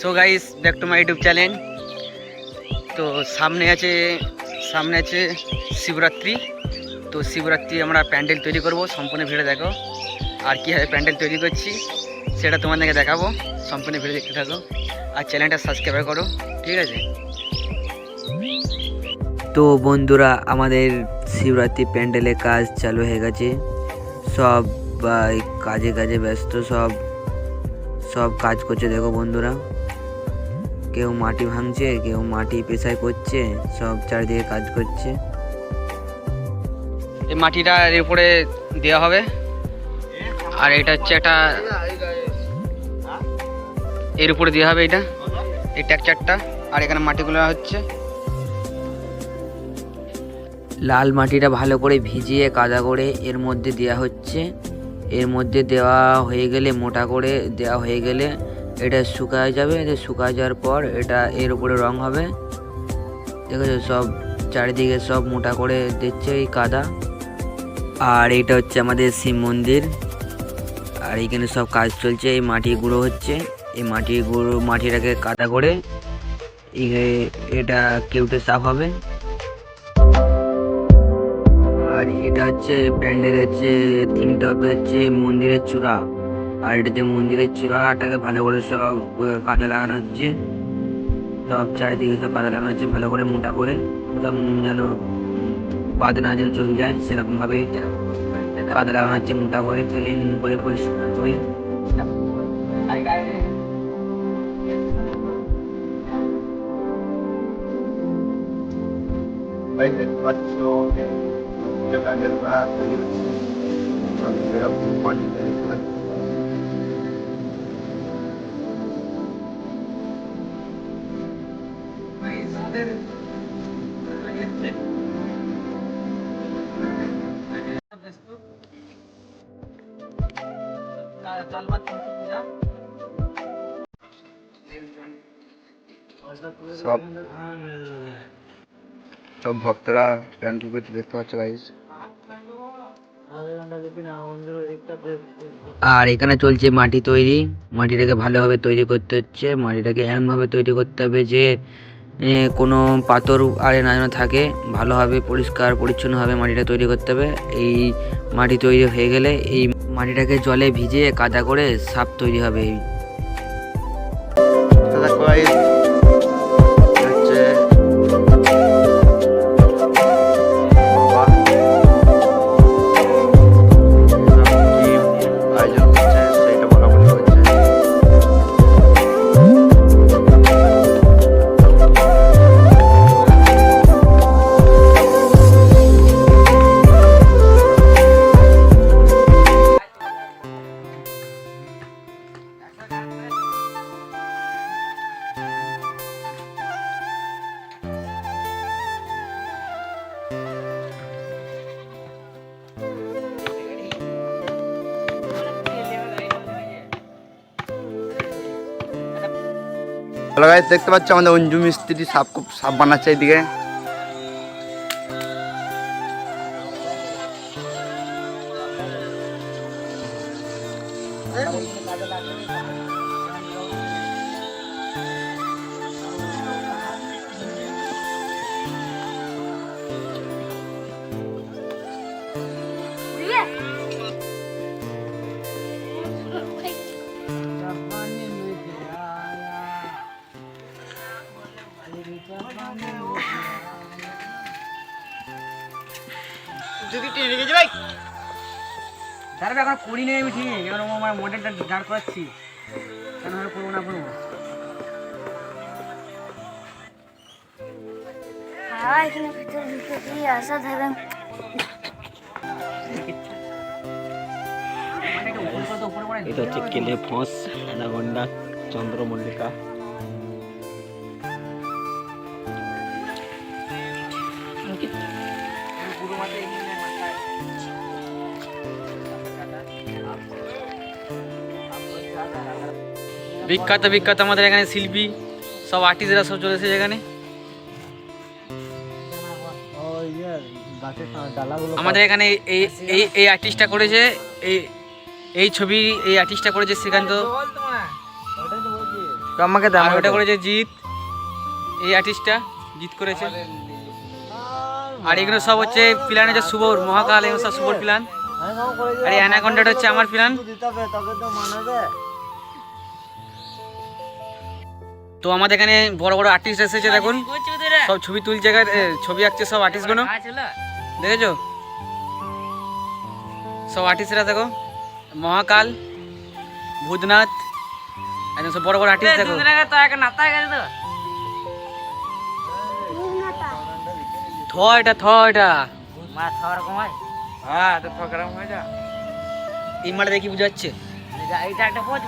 So guys back to my YouTube channel তো সামনে আছে সামনে আছে শিবরাত্রি। তো শিবরাত্রি আমরা প্যান্ডেল তৈরি করব। সম্পূর্ণ ভিড়ে দেখো। আর কীভাবে প্যান্ডেল তৈরি করছি, সেটা তোমাদেরকে দেখাবো। সম্পূর্ণ ভিড়ে দেখতে থাকো। আর চ্যানেলটা সাবস্ক্রাইব করো, ঠিক আছে? তো বন্ধুরা, আমাদের শিবরাত্রি প্যান্ডেলের কাজ চালু হয়ে গেছে। সব কাজে কাজে ব্যস্ত, সব সব কাজ করছে, দেখো বন্ধুরা। কেউ মাটি ভাঙছে কেউ মাটি পেশাই করছে সব চারিদিকে কাজ করছে। এই মাটিটা এর উপরে দেওয়া হবে। আর এটা হচ্ছে একটা এর উপরে দেওয়া হবে এটা এই ট্যাকচারটা আর এখানে মাটিগুলো হচ্ছে। লাল মাটিটা ভালো করে ভিজিয়ে কাদা করে এর মধ্যে দেওয়া হচ্ছে। এর মধ্যে দেওয়া হয়ে গেলে মোটা করে দেওয়া হয়ে গেলে এটা শুকায় যাবে এটা শুকায় যাওয়ার পর এটা এর উপরে রং হবে। দেখেছ, সব চারিদিকে সব মোটা করে দিচ্ছে এই কাদা। আর এটা হচ্ছে আমাদের শিব মন্দির। আর এইখানে সব কাজ চলছে, এই মাটি গুঁড়ো হচ্ছে। এই মাটি গুঁড়ো, মাটিটাকে কাদা করে এই- এটা কেউটে সাফ হবে। আর এটা হচ্ছে প্যান্ডেল হচ্ছে থিমটা হচ্ছে মন্দিরের চূড়া। আর এটাতে মন্দিরের চূড়াটাকে ভালো করে সব আহ, কাদা লাগানো হচ্ছে সব চারিদিকে সব কাদা লাগানো হচ্ছে ভালো করে মোটা করে ওটা উম যেন বাদ না যেন চলে যায় সেরকম ভাবে কাদা লাগানো হচ্ছে মোটা করে ক্লিন করে পরিষ্কার করে Baik, Tuhan. সব সব ভক্তরা প্যান্ডেল করতে দেখতে পাচ্ছ গাইস আর এখানে চলছে মাটি তৈরি মাটিটাকে ভালোভাবে তৈরি করতে হচ্ছে মাটিটাকে এমনভাবে তৈরি করতে হবে যে কোনো পাথর আরে না যেন থাকে, ভালোভাবে পরিষ্কার, পরিচ্ছন্নভাবে মাটিটা তৈরি করতে হবে। এই মাটি তৈরি হয়ে গেলে এই মাটিটাকে জলে ভিজিয়ে কাদা করে সাপ তৈরি হবে। দেখতে পাচ্ছ আমাদের অঞ্জু মিস্ত্রি সাপ সাপ বানাচ্ছে এইদিকে। যদি টেনে ভাই। দাঁড়াবে এখন করি নেই আমি ঠিক। এখন আমার মডেলটা দাঁড় করাচ্ছি। কেন করব না করব এখানে ভিতরে ঢুকে কি আশা ধরেন। মানে এটা হচ্ছে কেলে ফোঁস চন্দ্রমল্লিকা। বিখ্যাত বিখ্যাত আমাদের এখানে শিল্পী সব আর্টিস্টরা সব চলে এসেছে এখানে। আমাদের এখানে এই এই এই আর্টিস্টটা করেছে এই এই ছবি এই আর্টিস্টটা করেছে শ্রীকান্ত। আমাকে দাও আর ওটা করেছে জিৎ। এই আর্টিস্টটা জিৎ করেছে। আর এগুলো সব হচ্ছে প্ল্যান হচ্ছে শুভর মহাকাল এগুলো সব শুভর প্ল্যান আর এই অ্যানাকন্ডাটা হচ্ছে আমার প্ল্যান তো আমাদের এখানে বড় বড় আর্টিস্ট এসেছে দেখুন। সব ছবি তুলছে ছবি আঁকছে সব আর্টিস্টগুলো দেখেছ? সব আর্টিস্টরা দেখো। মহাকাল ভূতনাথ একদম সব বড় বড় আর্টিস্ট দেখো। থ এটা থ এটা। হ্যাঁ তো ফকরাম হয়ে যা। এই মাঠে দেখি বুঝাচ্ছে। এটা একটা পোচ